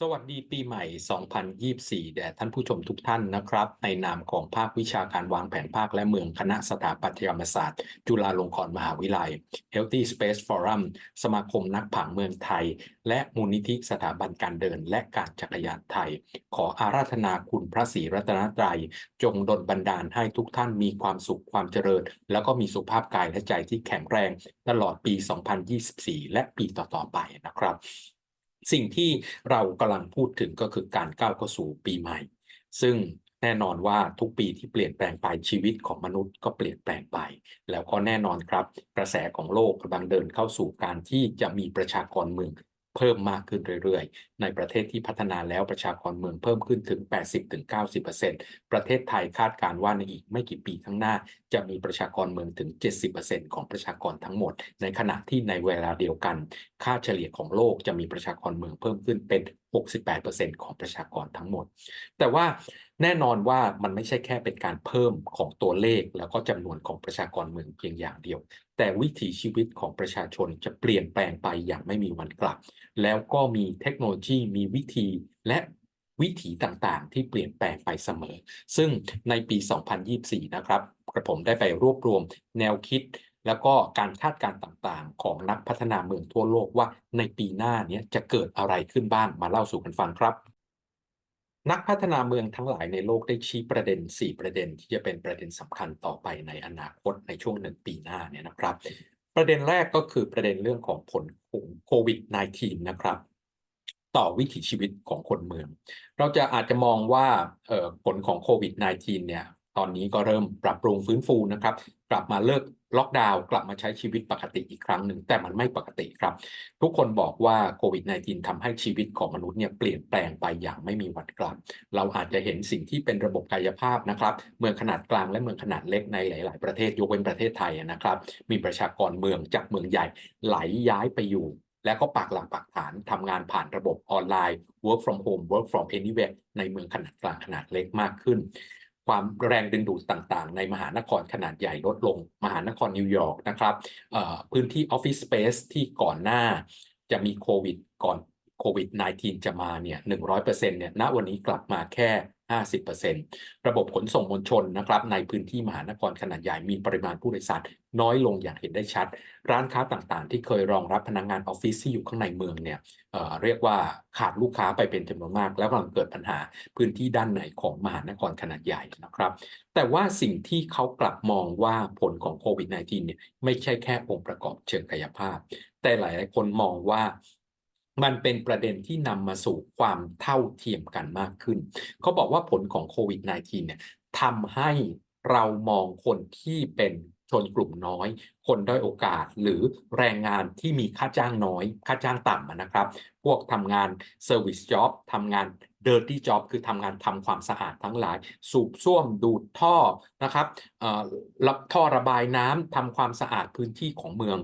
สวัสดีปีใหม่ 2024 แด่ท่านผู้ชมทุกท่านนะครับ ในนามของภาควิชาการวางแผนภาคและเมืองคณะสถาปัตยกรรมศาสตร์ จุฬาลงกรณ์มหาวิทยาลัย Healthy Space Forum สมาคมนักผังเมืองไทย และมูลนิธิสถาบันการเดินและการจักรยานไทย ขออาราธนาคุณพระศรีรัตนตรัย จงดลบันดาลให้ทุกท่านมีความสุขความเจริญ แล้วก็มีสุขภาพกายและใจที่แข็งแรง ตลอดปี 2024 และปีต่อๆไปนะครับ สิ่งที่เรากำลังพูดถึงก็คือการก้าวเข้าสู่ปีใหม่ ซึ่งแน่นอนว่าทุกปีที่เปลี่ยนแปลงไปชีวิตของมนุษย์ก็เปลี่ยนแปลงไป แล้วก็แน่นอนครับ กระแสของโลกกำลังเดินเข้าสู่การที่จะมีประชากรเมืองเพิ่มมากขึ้นเรื่อยๆ ในประเทศที่พัฒนาแล้วประชากรเมืองเพิ่มขึ้นถึง 80-90%ประเทศไทยคาดการณ์ว่าในอีกไม่กี่ปีข้างหน้า จะมีประชากรเมืองถึง 70%ของประชากรทั้งหมด ในขณะที่ในเวลาเดียวกัน ค่าเฉลี่ยของโลกจะมีประชากรเมืองเพิ่มขึ้นเป็น 68%ของประชากรทั้งหมด แต่ว่าแน่นอนว่ามันไม่ใช่แค่เป็นการเพิ่มของตัวเลข แล้วก็จำนวนของประชากรเมืองเพียงอย่างเดียว แต่วิถีชีวิตของประชาชนจะเปลี่ยนแปลงไปอย่างไม่มีวันกลับ แล้วก็มีเทคโนโลยีมีวิธีและวิถีต่างๆ ที่เปลี่ยนแปลงไปเสมอ ซึ่งในปี 2024 นะครับกระผมได้ไปรวบรวมแนวคิด แล้วก็การคาดการณ์ต่างๆ ของนักพัฒนาเมืองทั่วโลกว่าในปีหน้านี้จะเกิดอะไรขึ้นบ้างมาเล่าสู่กันฟังครับ นักพัฒนาเมืองทั้งหลายในโลกได้ชี้ประเด็น 4 ประเด็นที่จะเป็นประเด็นสำคัญต่อไปในอนาคตในช่วงหนึ่งปีหน้าเนี่ยนะครับ ประเด็นแรกก็คือประเด็นเรื่องของผลของโควิด -19 นะครับต่อวิถีชีวิตของคนเมือง เราจะอาจจะมองว่าผลของโควิด -19 เนี่ย ตอนนี้ก็เริ่มปรับปรุงฟื้นฟูนะครับ กลับมาเลิกล็อกดาวน์กลับมาใช้ชีวิตปกติอีกครั้งหนึ่งแต่มันไม่ปกติครับ ทุกคนบอกว่าโควิด -19 ทำให้ชีวิตของมนุษย์เนี่ยเปลี่ยนแปลงไปอย่างไม่มีวันกลับ เราอาจจะเห็นสิ่งที่เป็นระบบกายภาพนะครับ เมืองขนาดกลางและเมืองขนาดเล็กในหลาย ๆ ประเทศยกเว้นประเทศไทยนะครับ มีประชากรเมืองจากเมืองใหญ่ไหลย้ายไปอยู่ แล้วก็ปักหลักปักฐานทำงานผ่านระบบออนไลน์ work from home work from anywhere ในเมืองขนาดกลางขนาดเล็กมากขึ้น ความแรงดึงดูดต่างๆ ในมหานครขนาดใหญ่ลดลง มหานครนิวยอร์กนะครับพื้นที่ออฟฟิศสเปซที่ก่อนหน้าจะมีโควิดก่อนโควิด -19 จะมาเนี่ย100%เนี่ยณวันนี้กลับมาแค่ 50%ระบบขนส่งมวลชนนะครับในพื้นที่มหานครขนาดใหญ่มีปริมาณผู้โดยสารน้อยลงอย่างเห็นได้ชัด ร้านค้าต่างๆ ที่เคยรองรับพนักงงานออฟฟิศที่อยู่ข้างในเมืองเนี่ยเเรียกว่าขาดลูกค้าไปเป็นจำนวนมาก แล้วกำลังเกิดปัญหาพื้นที่ด้านในของมหานครขนาดใหญ่นะครับ แต่ว่าสิ่งที่เขากลับมองว่าผลของโควิด -19 เนี่ยไม่ใช่แค่องค์ประกอบเชิงกายภาพ แต่หลายๆคนมองว่า มันเป็นประเด็นที่นำมาสู่ความเท่าเทียมกันมากขึ้น เขาบอกว่าผลของโควิด -19 เนี่ยทำให้เรามองคนที่เป็นชนกลุ่มน้อย คนด้อยโอกาสหรือแรงงานที่มีค่าจ้างน้อย ค่าจ้างต่ำนะครับ พวกทำงานเซอร์วิสจ็อบทำงาน Dirty Job คือทำงานทำความสะอาดทั้งหลาย สูบส้วมดูดท่อนะครับรับท่อระบายน้ำทำความสะอาดพื้นที่ของเมือง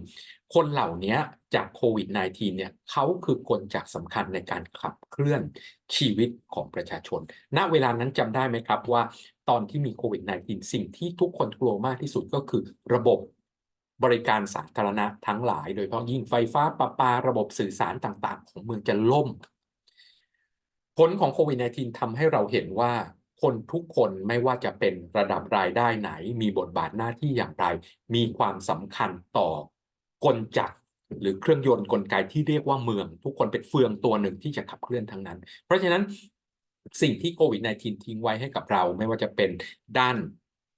คนเหล่านี้จากโควิด -19 เนี่ยเขาคือกลจักสำคัญในการขับเคลื่อนชีวิตของประชาชน ณ เวลานั้นจำได้ไหมครับว่าตอนที่มีโควิด -19 สิ่งที่ทุกคนกลัวมากที่สุดก็คือระบบบริการสาธารณะทั้งหลาย โดยเฉพาะยิ่งไฟฟ้าประปาระบบสื่อสารต่างๆ ของเมืองจะล่ม ผลของโควิด -19 ทำให้เราเห็นว่าคนทุกคนไม่ว่าจะเป็นระดับรายได้ไหน มีบทบาทหน้าที่อย่างไร มีความสำคัญต่อกลจักรหรือเครื่องยนต์กลไกที่เรียกว่าเมือง ทุกคนเป็นเฟืองตัวหนึ่งที่จะขับเคลื่อนทั้งนั้น เพราะฉะนั้นสิ่งที่โควิด -19 ทิ้งไว้ให้กับเราไม่ว่าจะเป็นด้าน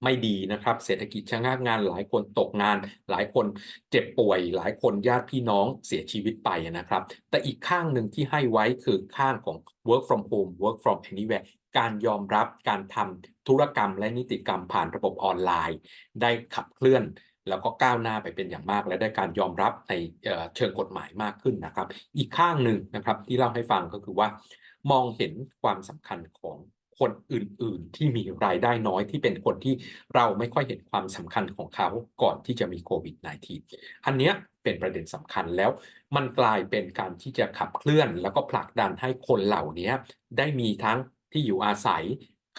ไม่ดีนะครับ เศรษฐกิจชะงักงานหลายคนตกงาน หลายคนเจ็บป่วย หลายคนญาติพี่น้องเสียชีวิตไปนะครับ แต่อีกข้างหนึ่งที่ให้ไว้คือข้างของ work from home work from anywhere การยอมรับการทำธุรกรรมและนิติกรรมผ่านระบบออนไลน์ ได้ขับเคลื่อนแล้วก็ก้าวหน้าไปเป็นอย่างมาก และได้การยอมรับในเชิงกฎหมายมากขึ้นนะครับ อีกข้างหนึ่งนะครับที่เล่าให้ฟังก็คือว่ามองเห็นความสำคัญของ คนอื่นๆ ที่มีรายได้น้อยที่เป็นคนที่เราไม่ค่อยเห็นความสำคัญของเขาก่อนที่จะมีโควิด -19 อันนี้เป็นประเด็นสำคัญแล้ว มันกลายเป็นการที่จะขับเคลื่อน แล้วก็ผลักดันให้คนเหล่านี้ได้มีทั้งที่อยู่อาศัย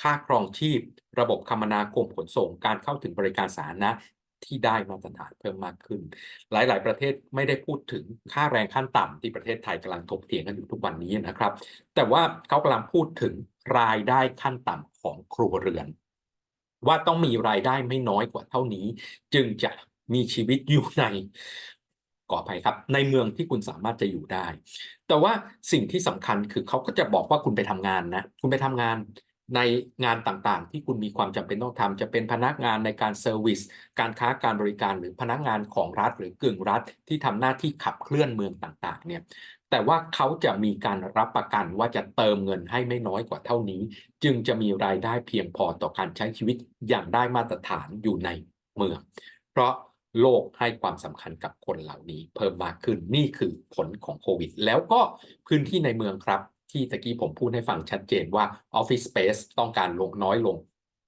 ค่าครองชีพ ระบบคมนาคมขนส่งการเข้าถึงบริการสาธารณะ ที่ได้มาตรฐานเพิ่มมากขึ้น หลาย ๆ ประเทศไม่ได้พูดถึงค่าแรงขั้นต่ำที่ประเทศไทยกำลังถกเถียงกันอยู่ทุกวันนี้นะครับ แต่ว่าเขากำลังพูดถึงรายได้ขั้นต่ำของครัวเรือน ว่าต้องมีรายได้ไม่น้อยกว่าเท่านี้ จึงจะมีชีวิตอยู่ในขออภัยครับในเมืองที่คุณสามารถจะอยู่ได้ แต่ว่าสิ่งที่สำคัญคือเขาก็จะบอกว่าคุณไปทำงานนะ คุณไปทำงาน ในงานต่างๆ ที่คุณมีความจำเป็นต้องทำจะเป็นพนักงานในการเซอร์วิสการค้าการบริการหรือพนักงานของรัฐ หรือกึ่งรัฐที่ทำหน้าที่ขับเคลื่อนเมืองต่างๆ เนี่ยแต่ว่าเขาจะมีการรับประกันว่าจะเติมเงินให้ไม่น้อยกว่าเท่านี้ จึงจะมีรายได้เพียงพอต่อการใช้ชีวิตอย่างได้มาตรฐานอยู่ในเมือง เพราะโลกให้ความสำคัญกับคนเหล่านี้ เพิ่มมากขึ้นนี่คือผลของโควิด แล้วก็พื้นที่ในเมืองครับ ที่ตะกี้ผมพูดให้ฟังชัดเจนว่า Office Space ต้องการลงน้อยลง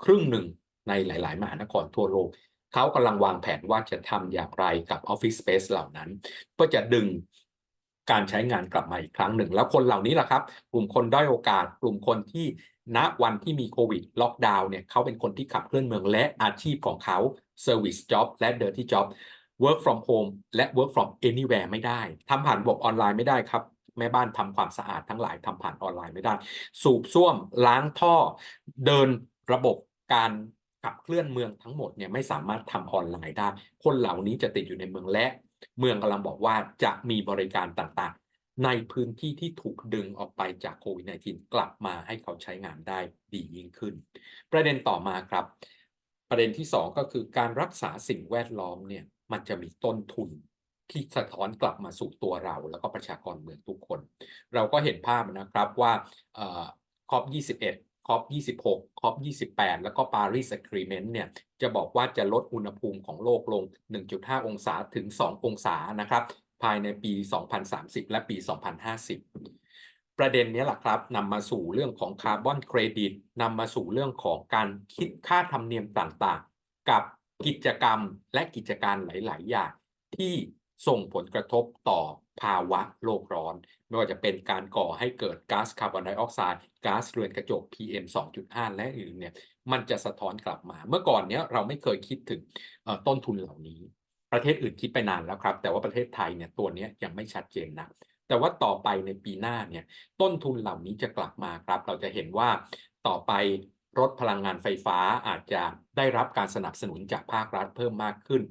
ครึ่งหนึ่งในหลาย ๆ มหานครทั่วโลก เขากำลังวางแผนว่าจะทำอย่างไรกับ Office Space เหล่านั้น เพื่อจะดึงการใช้งานกลับมาอีกครั้งหนึ่ง แล้วคนเหล่านี้แหละครับ กลุ่มคนด้อยโอกาส กลุ่มคนที่ณวันที่มีโควิดล็อกดาวน์เนี่ยเขาเป็นคนที่ขับเคลื่อนเมืองและอาชีพของเขา Service Job และ Dirty Job Work from home และ Work from anywhere ไม่ได้ทำผ่านระบบออนไลน์ไม่ได้ครับ แม่บ้านทำความสะอาดทั้งหลายทำผ่านออนไลน์ไม่ได้ สูบส้วมล้างท่อ เดินระบบการขับเคลื่อนเมืองทั้งหมดเนี่ยไม่สามารถทำออนไลน์ได้ คนเหล่านี้จะติดอยู่ในเมืองและ เมืองกำลังบอกว่าจะมีบริการต่างๆ ในพื้นที่ที่ถูกดึงออกไปจากโควิด -19 กลับมาให้เขาใช้งานได้ดียิ่งขึ้น ประเด็นต่อมาครับ ประเด็นที่ 2 ก็คือการรักษาสิ่งแวดล้อมเนี่ยมันจะมีต้นทุน ที่สะท้อนกลับมาสู่ตัวเรา แล้วก็ประชากรเมืองทุกคน เราก็เห็นภาพนะครับว่าคอป21คอป26คอป28 แล้วก็ Paris Agreement เนี่ย จะบอกว่าจะลดอุณหภูมิของโลกลง 1.5 องศาถึง 2 องศานะครับ ภายในปี 2030 และปี 2050 ประเด็นนี้แหละครับนำมาสู่เรื่องของคาร์บอนเครดิตนำมาสู่เรื่องของการคิดค่าธรรมเนียมต่างๆ กับกิจกรรมและกิจการหลาย ๆ อย่างที่ ส่งผลกระทบต่อภาวะโลกร้อน ไม่ว่าจะเป็นการก่อให้เกิดก๊าซคาร์บอนไดออกไซด์ก๊าซเรือนกระจก PM 2.5 และอื่นเนี่ยมันจะสะท้อนกลับมา เมื่อก่อนเนี้ยเราไม่เคยคิดถึงต้นทุนเหล่านี้ ประเทศอื่นคิดไปนานแล้วครับ แต่ว่าประเทศไทยเนี่ยตัวนี้ยังไม่ชัดเจนนะแต่ว่าต่อไปในปีหน้าเนี่ยต้นทุนเหล่านี้จะกลับมาครับ เราจะเห็นว่าต่อไปรถพลังงานไฟฟ้าอาจจะได้รับการสนับสนุนจากภาครัฐเพิ่มมากขึ้น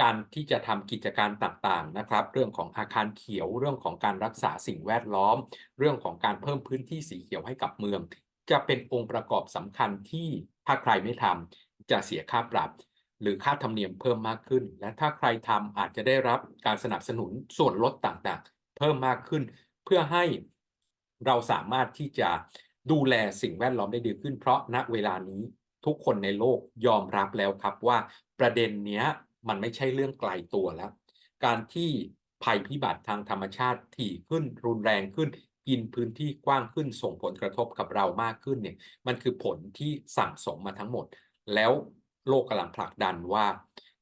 การที่จะทำกิจการต่างๆนะครับ เรื่องของอาคารเขียวเรื่องของการรักษาสิ่งแวดล้อม เรื่องของการเพิ่มพื้นที่สีเขียวให้กับเมือง จะเป็นองค์ประกอบสำคัญที่ถ้าใครไม่ทำจะเสียค่าปรับ หรือค่าธรรมเนียมเพิ่มมากขึ้น และถ้าใครทำอาจจะได้รับการสนับสนุนส่วนลดต่างๆ เพิ่มมากขึ้น เพื่อให้เราสามารถที่จะดูแลสิ่งแวดล้อมได้ดีขึ้น เพราะณเวลานี้ทุกคนในโลกยอมรับแล้วครับว่าประเด็นเนี้ย มันไม่ใช่เรื่องไกลตัวแล้ว การที่ภัยพิบัติทางธรรมชาติถี่ขึ้นรุนแรงขึ้นกินพื้นที่กว้างขึ้นส่งผลกระทบกับเรามากขึ้นเนี่ยมันคือผลที่สั่งสมมาทั้งหมด แล้วโลกกำลังผลักดันว่า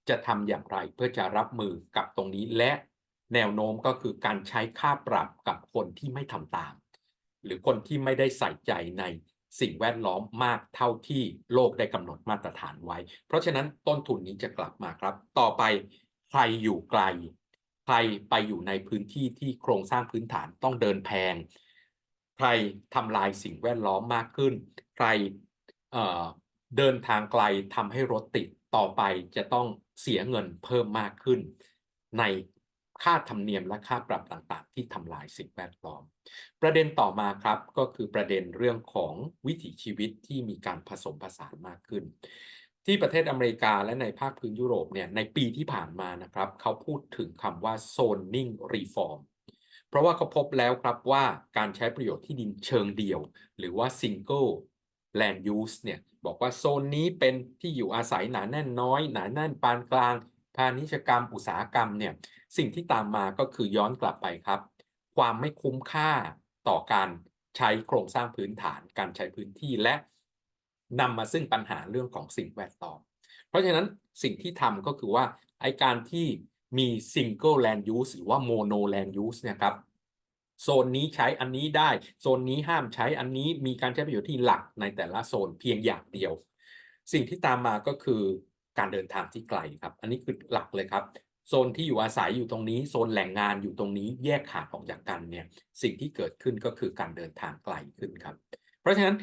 จะทำอย่างไรเพื่อจะรับมือกับตรงนี้และแนวโน้มก็คือการใช้ค่าปรับกับคนที่ไม่ทำตาม หรือคนที่ไม่ได้ใส่ใจใน สิ่งแวดล้อมมากเท่าที่โลกได้กำหนดมาตรฐานไว้ เพราะฉะนั้นต้นทุนนี้จะกลับมาครับ ต่อไปใครอยู่ไกล ใครไปอยู่ในพื้นที่ที่โครงสร้างพื้นฐานต้องเดินแพง ใครทำลายสิ่งแวดล้อมมากขึ้น ใครเเดินทางไกลทำให้รถติดต่อไปจะต้องเสียเงินเพิ่มมากขึ้น ใน ค่าธรรมเนียมและค่าปรับต่างๆ ที่ทำลายสิ่งแวดล้อม ประเด็นต่อมาครับก็คือประเด็นเรื่องของวิถีชีวิตที่มีการผสมผสานมากขึ้น ที่ประเทศอเมริกาและในภาคพื้นยุโรปเนี่ยในปีที่ผ่านมานะครับเขาพูดถึงคำว่า zoning reform เพราะว่าเขาพบแล้วครับว่าการใช้ประโยชน์ที่ดินเชิงเดียว หรือว่า single land use เนี่ยบอกว่าโซนนี้เป็นที่อยู่อาศัยหนาแน่นน้อย หนาแน่นปานกลางพาณิชยกรรมอุตสาหกรรมเนี่ย สิ่งที่ตามมาก็คือย้อนกลับไปครับ ความไม่คุ้มค่าต่อการใช้โครงสร้างพื้นฐาน การใช้พื้นที่และนำมาซึ่งปัญหาเรื่องของสิ่งแวดล้อม เพราะฉะนั้นสิ่งที่ทำก็คือว่าไอการที่มี single land use หรือว่า mono land use เนี่ยครับโซนนี้ใช้อันนี้ได้ โซนนี้ห้ามใช้อันนี้มีการใช้ประโยชน์ที่หลักในแต่ละโซนเพียงอย่างเดียว สิ่งที่ตามมาก็คือการเดินทางที่ไกลครับ อันนี้คือหลักเลยครับ โซนที่อยู่อาศัยอยู่ตรงนี้ โซนแหล่งงานอยู่ตรงนี้แยกขาดออกจากกันเนี่ยสิ่งที่เกิดขึ้นก็คือการเดินทางไกลขึ้นครับ เพราะฉะนั้น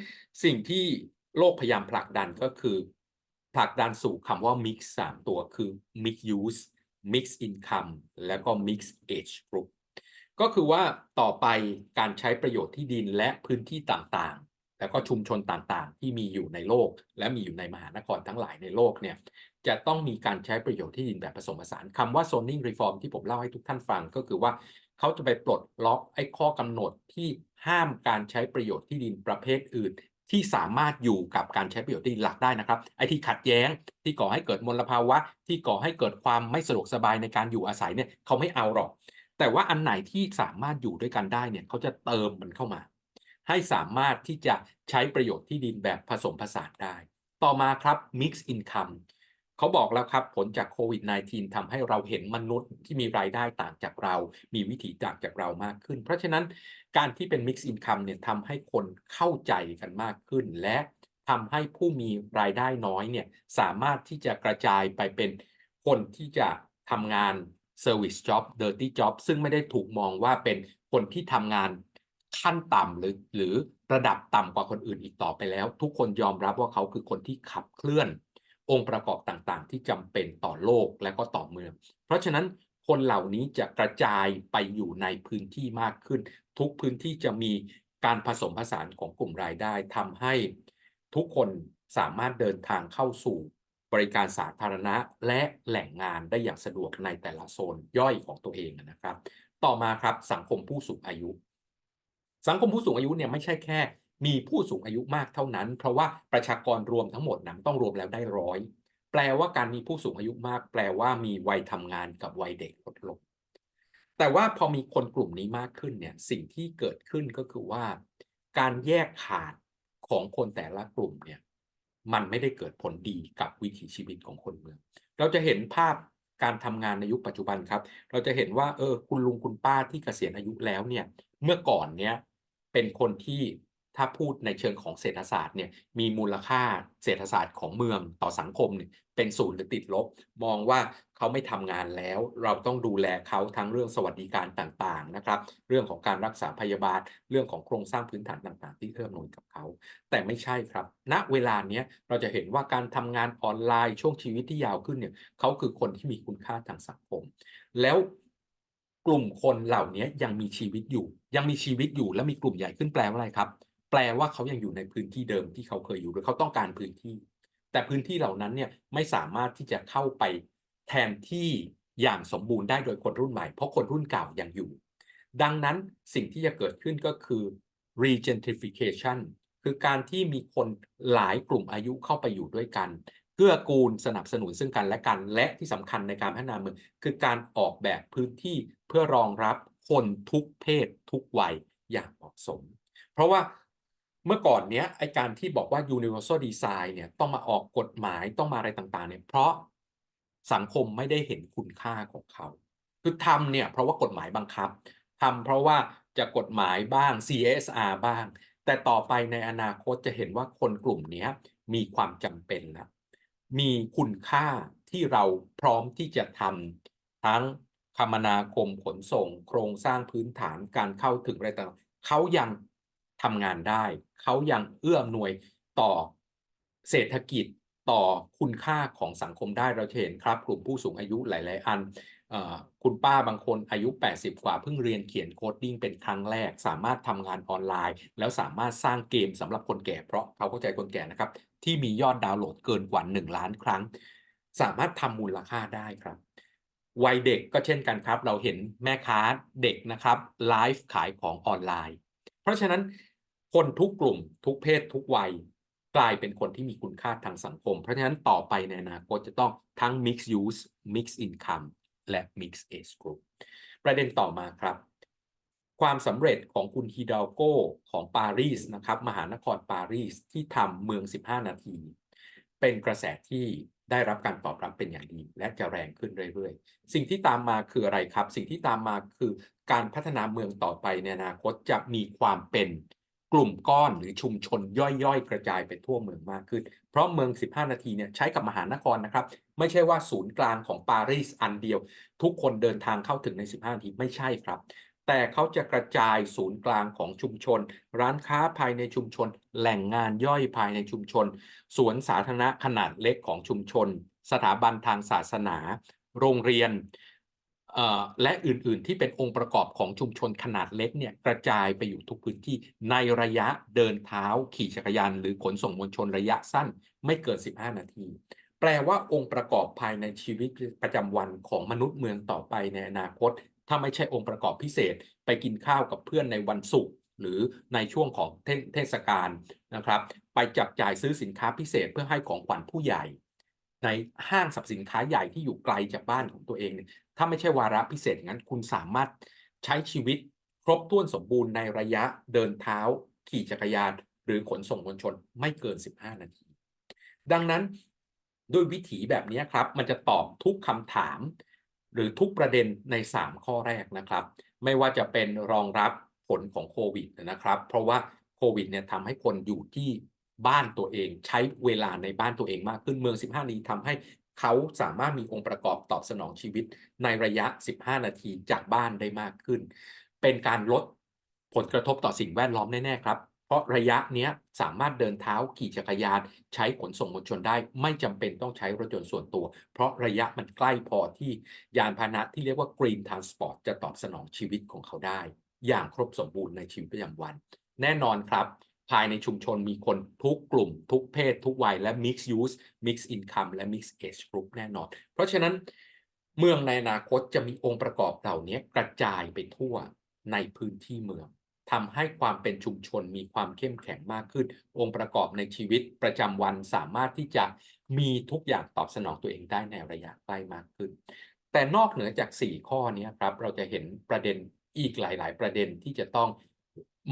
สิ่งที่โลกพยายามผลักดันก็คือ ผลักดันสู่คำว่า mix สามตัวคือ mix use mix income แล้วก็ mix age group ก็คือว่าต่อไปการใช้ประโยชน์ที่ดินและพื้นที่ต่าง แล้วก็ชุมชนต่างๆ ที่มีอยู่ในโลก และมีอยู่ในมหานครทั้งหลายในโลกเนี่ยจะต้องมีการใช้ประโยชน์ที่ดินแบบผสมผสานคำว่า zoning reform ที่ผมเล่าให้ทุกท่านฟังก็คือว่าเขาจะไปปลดล็อกไอ้ข้อกำหนดที่ห้ามการใช้ประโยชน์ที่ดินประเภทอื่น ที่สามารถอยู่กับการใช้ประโยชน์ที่ดินหลักได้นะครับไอ้ที่ขัดแย้งที่ก่อให้เกิดมลภาวะ ที่ก่อให้เกิดความไม่สะดวกสบายในการอยู่อาศัยเนี่ยเขาไม่เอาหรอก แต่ว่าอันไหนที่สามารถอยู่ด้วยกันได้เนี่ยเขาจะเติมมันเข้ามา ให้สามารถที่จะใช้ประโยชน์ที่ดินแบบผสมผสานได้ ต่อมาครับ mix income เขาบอกแล้วครับผลจากโควิด -19 ทำให้เราเห็นมนุษย์ที่มีรายได้ต่างจากเรา มีวิถีต่างจากเรามากขึ้น เพราะฉะนั้นการที่เป็น mix income เนี่ยทำให้คนเข้าใจกันมากขึ้น และทำให้ผู้มีรายได้น้อยเนี่ยสามารถที่จะกระจายไปเป็นคนที่จะทำงาน service job dirty job ซึ่งไม่ได้ถูกมองว่าเป็นคนที่ทำงาน ขั้นต่ำหรือหรือระดับต่ำกว่าคนอื่นอีกต่อไปแล้ว ทุกคนยอมรับว่าเขาคือคนที่ขับเคลื่อน องค์ประกอบต่างๆ ที่จำเป็นต่อโลกและก็ต่อเมือง เพราะฉะนั้นคนเหล่านี้จะกระจายไปอยู่ในพื้นที่มากขึ้น ทุกพื้นที่จะมีการผสมผสานของกลุ่มรายได้ทำให้ทุกคนสามารถเดินทางเข้าสู่บริการสาธารณะและแหล่งงานได้อย่างสะดวกในแต่ละโซนย่อยของตัวเองนะครับ ต่อมาครับสังคมผู้สูงอายุ สังคมผู้สูงอายุเนี่ยไม่ใช่แค่ มีผู้สูงอายุมากเท่านั้น เพราะว่าประชากรรวมทั้งหมดนั้นต้องรวมแล้วได้ร้อยแปลว่าการมีผู้สูงอายุมาก แปลว่ามีวัยทำงานกับวัยเด็กลดลงแต่ว่าพอมีคนกลุ่มนี้มากขึ้นเนี่ยสิ่งที่เกิดขึ้นก็คือว่า การแยกขาดของคนแต่ละกลุ่มเนี่ยมันไม่ได้เกิดผลดีกับวิถีชีวิตของคนเมือง เราจะเห็นภาพการทำงานในยุคปัจจุบันครับ เราจะเห็นว่าเออคุณลุงคุณป้าที่เกษียณอายุแล้วเนี่ย เมื่อก่อนเนี้ย เป็นคนที่ถ้าพูดในเชิงของเศรษฐศาสตร์เนี่ยมีมูลค่าเศรษฐศาสตร์ของเมืองต่อสังคมเนี่ยเป็นศูนย์หรือติดลบ มองว่าเขาไม่ทำงานแล้ว เราต้องดูแลเขาทั้งเรื่องสวัสดิการต่างๆนะครับ เรื่องของการรักษาพยาบาล เรื่องของโครงสร้างพื้นฐานต่างๆ ที่เอื้อมหนุนกับเขา แต่ไม่ใช่ครับ ณเวลาเนี้ยเราจะเห็นว่าการทำงานออนไลน์ช่วงชีวิตที่ยาวขึ้นเนี่ยเขาคือคนที่มีคุณค่าทางสังคม แล้ว กลุ่มคนเหล่านี้ยังมีชีวิตอยู่ ยังมีชีวิตอยู่และมีกลุ่มใหญ่ขึ้นแปลว่าอะไรครับ แปลว่าเขายังอยู่ในพื้นที่เดิมที่เขาเคยอยู่หรือเขาต้องการพื้นที่ แต่พื้นที่เหล่านั้นเนี่ยไม่สามารถที่จะเข้าไปแทนที่อย่างสมบูรณ์ได้โดยคนรุ่นใหม่ เพราะคนรุ่นเก่ายังอยู่ ดังนั้นสิ่งที่จะเกิดขึ้นก็คือ regentrification คือการที่มีคนหลายกลุ่มอายุเข้าไปอยู่ด้วยกัน เกื้อกูลสนับสนุนซึ่งกันและกัน และที่สำคัญในการพัฒนาเมืองคือการออกแบบพื้นที่เพื่อรองรับคนทุกเพศทุกวัยอย่างเหมาะสม เพราะว่าเมื่อก่อนเนี้ยไอการที่บอกว่า universal design เนี่ยต้องมาออกกฎหมายต้องมาอะไรต่างๆเนี่ยเพราะสังคมไม่ได้เห็นคุณค่าของเขา คือทำเนี่ยเพราะว่ากฎหมายบังคับทำเพราะว่าจะกฎหมายบ้าง CSR บ้าง แต่ต่อไปในอนาคตจะเห็นว่าคนกลุ่มนี้มีความจำเป็นแล้ว มีคุณค่าที่เราพร้อมที่จะทำทั้งคมนาคมขนส่ง โครงสร้างพื้นฐานการเข้าถึงอะไรต่างเขายังทำงานได้ เขายังเอื้ออำนวยต่อเศรษฐกิจต่อคุณค่าของสังคมได้เราเห็นครับ กลุ่มผู้สูงอายุหลาย ๆ อัน คุณป้าบางคนอายุ 80 กว่าเพิ่งเรียนเขียนโคดดิ้งเป็นครั้งแรก สามารถทำงานออนไลน์ แล้วสามารถสร้างเกมสำหรับคนแก่เพราะเขาเข้าใจคนแก่นะครับ ที่มียอดดาวน์โหลดเกินกว่า 1 ล้านครั้ง สามารถทำมูลค่าได้ครับวัยเด็กก็เช่นกันครับ เราเห็นแม่ค้าเด็กนะครับไลฟ์ขายของออนไลน์ เพราะฉะนั้นคนทุกกลุ่มทุกเพศทุกวัยกลายเป็นคนที่มีคุณค่าทางสังคม เพราะฉะนั้นต่อไปในอนาคตจะต้องทั้ง mix use mix income และ Mix Age Group ประเด็นต่อมาครับ ความสำเร็จของคุณฮิดาโกของปารีสนะครับมหานครปารีสที่ทำเมือง 15 นาที เป็นกระแสที่ได้รับการตอบรับเป็นอย่างดี และจะแรงขึ้นเรื่อยๆ สิ่งที่ตามมาคืออะไรครับ สิ่งที่ตามมาคือการพัฒนาเมืองต่อไปในอนาคตจะมีความเป็น กลุ่มก้อนหรือชุมชนย่อยๆ กระจายไปทั่วเมืองมากขึ้น เพราะเมือง 15 นาทีเนี่ยใช้กับมหานครนะครับ ไม่ใช่ว่าศูนย์กลางของปารีสอันเดียว ทุกคนเดินทางเข้าถึงใน 15 นาทีไม่ใช่ครับ แต่เขาจะกระจายศูนย์กลางของชุมชน ร้านค้าภายในชุมชน แหล่งงานย่อยภายในชุมชน สวนสาธารณะขนาดเล็กของชุมชน สถาบันทางศาสนา โรงเรียน และอื่นๆ ที่เป็นองค์ประกอบของชุมชนขนาดเล็กเนี่ยกระจายไปอยู่ทุกพื้นที่ในระยะเดินเท้าขี่จักรยานหรือขนส่งมวลชนระยะสั้นไม่เกิน 15 นาที แปลว่าองค์ประกอบภายในชีวิตประจำวันของมนุษย์เมืองต่อไปในอนาคต ถ้าไม่ใช่องค์ประกอบพิเศษ ไปกินข้าวกับเพื่อนในวันศุกร์หรือในช่วงของเทเทศกาลนะครับ ไปจับจ่ายซื้อสินค้าพิเศษเพื่อให้ของขวัญผู้ใหญ่ ในห้างสรรพสินค้าใหญ่ที่อยู่ไกลจากบ้านของตัวเองเนี่ยถ้าไม่ใช่วาระพิเศษอย่างนั้น คุณสามารถใช้ชีวิตครบถ้วนสมบูรณ์ในระยะเดินเท้า ขี่จักรยาน หรือขนส่งมวลชนไม่เกิน 15 นาที ดังนั้นด้วยวิถีแบบนี้ครับ มันจะตอบทุกคำถาม หรือทุกประเด็นใน 3 ข้อแรกนะครับ ไม่ว่าจะเป็นรองรับผลของโควิดนะครับ เพราะว่าโควิดเนี่ยทำให้คนอยู่ที่ บ้านตัวเอง ใช้เวลาในบ้านตัวเองมากขึ้นเมือง 15นาทีทำให้เขาสามารถมีองค์ประกอบตอบสนองชีวิตในระยะ 15 นาทีจากบ้านได้มากขึ้น เป็นการลดผลกระทบต่อสิ่งแวดล้อมแน่ๆครับ เพราะระยะนี้สามารถเดินเท้าขี่จักรยาน ใช้ขนส่งมวลชนได้ ไม่จำเป็นต้องใช้รถยนต์ส่วนตัว เพราะระยะมันใกล้พอที่ยานพาหนะที่เรียกว่า Green Transport จะตอบสนองชีวิตของเขาได้ อย่างครบสมบูรณ์ในชีวิตประจำวัน แน่นอนครับ ภายในชุมชนมีคนทุกกลุ่ม ทุกเพศ ทุกวัย และ Mix Use Mix Income และ Mix Age Group แน่นอน เพราะฉะนั้นเมืองในอนาคตจะมีองค์ประกอบเหล่านี้กระจายไปทั่วในพื้นที่เมืองทำให้ความเป็นชุมชนมีความเข้มแข็งมากขึ้น องค์ประกอบในชีวิตประจำวันสามารถที่จะมีทุกอย่างตอบสนองตัวเองได้ในระยะใกล้มากขึ้น แต่นอกเหนือจาก 4 ข้อนี้ครับ เราจะเห็นประเด็นอีกหลาย ๆ ประเด็นที่จะต้อง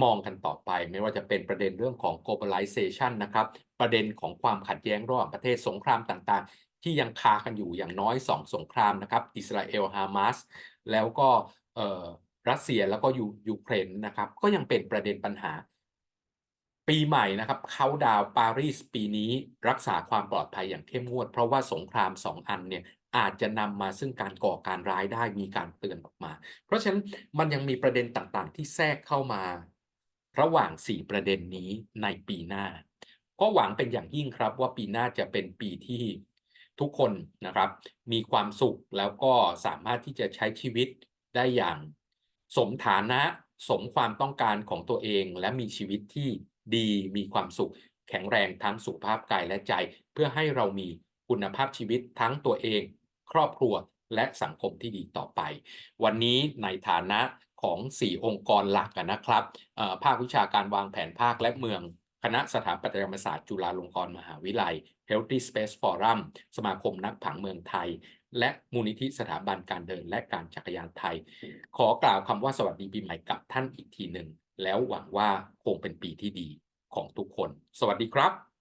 มองกันต่อไป ไม่ว่าจะเป็นประเด็นเรื่องของ globalization นะครับ ประเด็นของความขัดแย้งระหว่างประเทศสงครามต่างๆ ที่ยังคากันอยู่อย่างน้อย 2 สงครามนะครับอิสราเอลฮามาสแล้วก็รัสเซียแล้วก็ยูยเครนนะครับ ก็ยังเป็นประเด็นปัญหา ปีใหม่นะครับเขาดาวปารีสปีนี้รักษาความปลอดภัยอย่างเข้มงวด เพราะว่าสงครามสองอันเนี่ยอาจจะนำมาซึ่งการก่อการร้ายได้มีการเตือนออกมา เพราะฉะนั้นมันยังมีประเด็นต่างๆ ที่แทรกเข้ามา ระหว่าง 4 ประเด็นนี้ในปีหน้า ก็หวังเป็นอย่างยิ่งครับว่าปีหน้าจะเป็นปีที่ทุกคนนะครับ มีความสุขแล้วก็สามารถที่จะใช้ชีวิตได้อย่างสมฐานะสมความต้องการของตัวเอง และมีชีวิตที่ดีมีความสุข แข็งแรงทั้งสุขภาพกายและใจ เพื่อให้เรามีคุณภาพชีวิตทั้งตัวเอง ครอบครัวและสังคมที่ดีต่อไป วันนี้ในฐานะ ของ 4 องค์กรหลักนะครับภาควิชาการวางแผนภาคและเมือง คณะสถาปัตยกรรมศาสตร์จุฬาลงกรณ์มหาวิทยาลัย Healthy Space Forum สมาคมนักผังเมืองไทย และมูลนิธิสถาบันการเดินและการจักรยานไทย ขอกล่าวคำว่าสวัสดีปีใหม่กับท่านอีกทีหนึ่ง แล้วหวังว่าคงเป็นปีที่ดีของทุกคน สวัสดีครับ